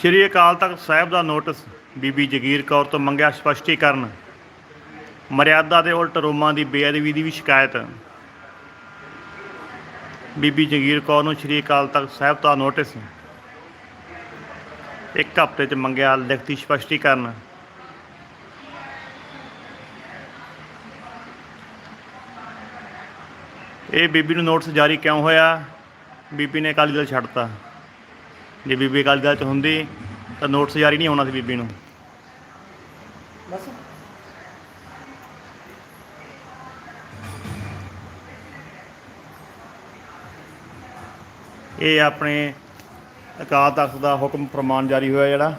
ਸ਼੍ਰੀ ਅਕਾਲ ਤਖਤ ਸਾਹਿਬ ਦਾ notice Bibi Jagir Kaur ਤੋਂ ਮੰਗਿਆ ਸਪਸ਼ਟੀਕਰਨ। ਮਰਿਆਦਾ ਦੇ ਉਲਟ ਰੋਮਾਂ ਦੀ ਬੇਅਦਬੀ ਦੀ ਵੀ ਸ਼ਿਕਾਇਤ। ਬੀਬੀ ਜਗੀਰ ਕੌਰ ਨੂੰ ਸ਼੍ਰੀ ਅਕਾਲ ਤਖਤ ਸਾਹਿਬ ਦਾ ਨੋਟਿਸ ਇੱਕ ਹਫ਼ਤੇ 'ਚ ਮੰਗਿਆ ਲਿਖਤੀ ਸਪਸ਼ਟੀਕਰਨ। ਇਹ ਬੀਬੀ ਨੂੰ ਨੋਟਿਸ ਜਾਰੀ ਕਿਉਂ ਹੋਇਆ? ਬੀਬੀ ਨੇ ਅਕਾਲੀ ਦਲ ਛੱਡਤਾ ਜੇ ਬੀਬੀ ਅਕਾਲੀ ਦਲ 'ਚ ਹੁੰਦੀ ਤਾਂ ਨੋਟਿਸ ਜਾਰੀ ਨਹੀਂ ਹੋਣਾ ਸੀ ਬੀਬੀ ਨੂੰ। ਬਸ। ਇਹ ਆਪਣੇ ਅਕਾਲ ਤਖਤ ਦਾ ਹੁਕਮ ਫਰਮਾਨ ਜਾਰੀ ਹੋਇਆ ਜਿਹੜਾ।